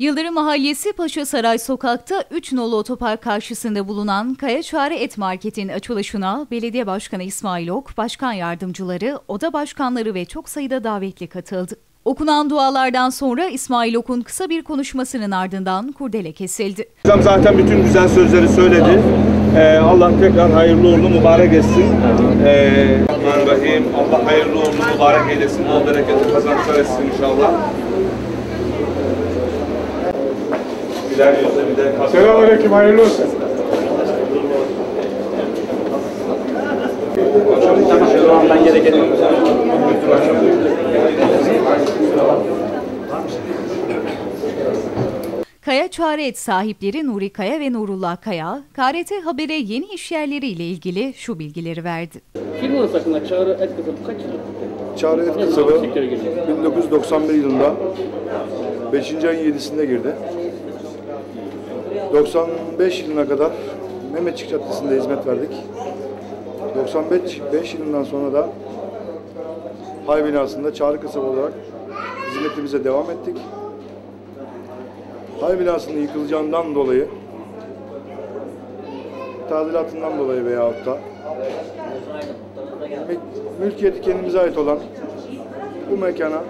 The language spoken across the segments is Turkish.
Yıldırım Mahallesi Paşa Saray Sokak'ta 3 nolu otopark karşısında bulunan Kaya Çare Et Market'in açılışına Belediye Başkanı İsmail Ok, Başkan Yardımcıları, Oda Başkanları ve çok sayıda davetli katıldı. Okunan dualardan sonra İsmail Ok'un kısa bir konuşmasının ardından kurdele kesildi. Hocam zaten bütün güzel sözleri söyledi. Ee, Allah tekrar hayırlı uğurlu mübarek etsin. Ee. Allah hayırlı uğurlu mübarek eylesin. Bol bereketli kazançlar etsin inşallah. Yüzle bir de. Selamünaleyküm, hayırlı olsun. Ben gereken Kaya Çare Et sahipleri Nuri Kaya ve Nurullah Kaya, KRT Haber'e yeni işyerleriyle ilgili şu bilgileri verdi. firmanın sakınla çağrı et kızım kaç yıl? Çağrı Et Kasabı zaman sektöre girdin? 1991 yılında 5. ayın 7'sinde girdi. 95 yılına kadar Mehmetçik Caddesi'nde hizmet verdik. 95 5 yılından sonra da Hay binasında Çağrı Kasabı olarak hizmetimize devam ettik. Hay binasının yıkılacağından dolayı tadilatından dolayı veyahut da mül- mülkiyeti kendimize ait olan bu mekana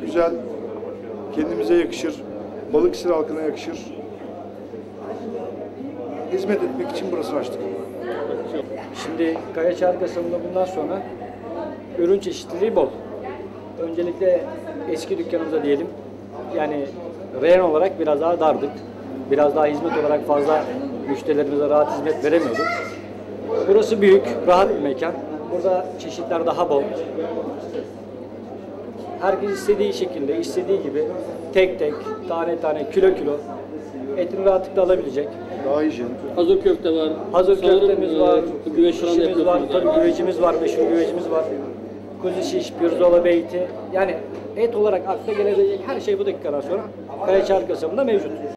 güzel, kendimize yakışır, Balıkesir halkına yakışır hizmet etmek için burasını açtık. Şimdi Kaya Çağrı kasabında bundan sonra ürün çeşitliliği bol. Öncelikle eski dükkanımıza diyelim. Yani reyon olarak biraz daha dardık. Biraz daha hizmet olarak fazla müşterilerimize rahat hizmet veremiyorduk. Burası büyük, rahat bir mekan. Burada çeşitler daha bol. Herkes istediği şekilde, istediği gibi tek tek, tane tane, kilo kilo etini rahatlıkla alabilecek. Daha hijyenik. Hazır köfte var. Hazır Sanırım, köftemiz e, var, güveç da şişimiz var, tabii güvecimiz var, meşhur güvecimiz var. Kuzu şiş, pirzola beyti. Yani et olarak akla gelebilecek her şey bu dakikadan sonra Kayaçar kasabında mevcut.